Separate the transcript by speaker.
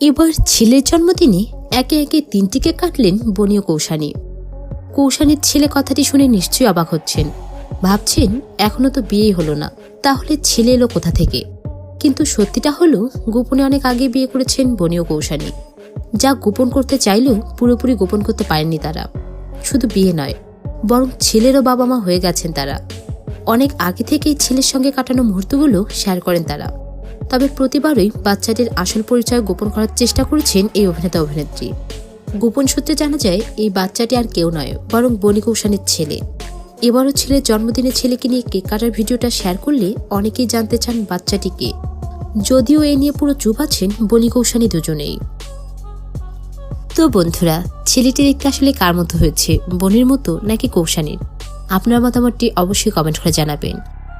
Speaker 1: এবার ছেলের জন্মদিনে একে একে তিনটিকে কাটলেন বনীয় কৌশানী। কৌশানীর ছেলে কথাটি শুনে নিশ্চয়ই অবাক হচ্ছেন। ভাবছেন, এখনও তো বিয়েই হলো না, তাহলে ছেলে এলো কোথা থেকে? কিন্তু সত্যিটা হলো, গোপনে অনেক আগে বিয়ে করেছেন বনীয় কৌশানী। যা গোপন করতে চাইলেও পুরোপুরি গোপন করতে পারেননি তারা। শুধু বিয়ে নয়, বরং ছেলেরও বাবা মা হয়ে গেছেন তারা। অনেক আগে থেকেই ছেলের সঙ্গে কাটানো মুহূর্তগুলো শেয়ার করেন তারা। তবে প্রতিবারই বাচ্চাটির আসল পরিচয় গোপন করার চেষ্টা করেছেন এই অভিনেতা অভিনেত্রী। গোপন সূত্রে জানা যায়, এই বাচ্চাটি আর কেউ নয়, বরং বনি কৌশানের ছেলে। এবারও ছেলের জন্মদিনে ছেলেকে নিয়ে কেক কাটার ভিডিওটা শেয়ার করলে অনেকেই জানতে চান বাচ্চাটি কে। যদিও এ নিয়ে পুরো চুপ আছেন বনি কৌশানী দুজনেই। তো বন্ধুরা ছেলেটি দেখতে আসলে কার মতো হয়েছে বনির মতো নাকি কৌশানীর? আপনার মতামতটি অবশ্যই কমেন্ট করে জানাবেন।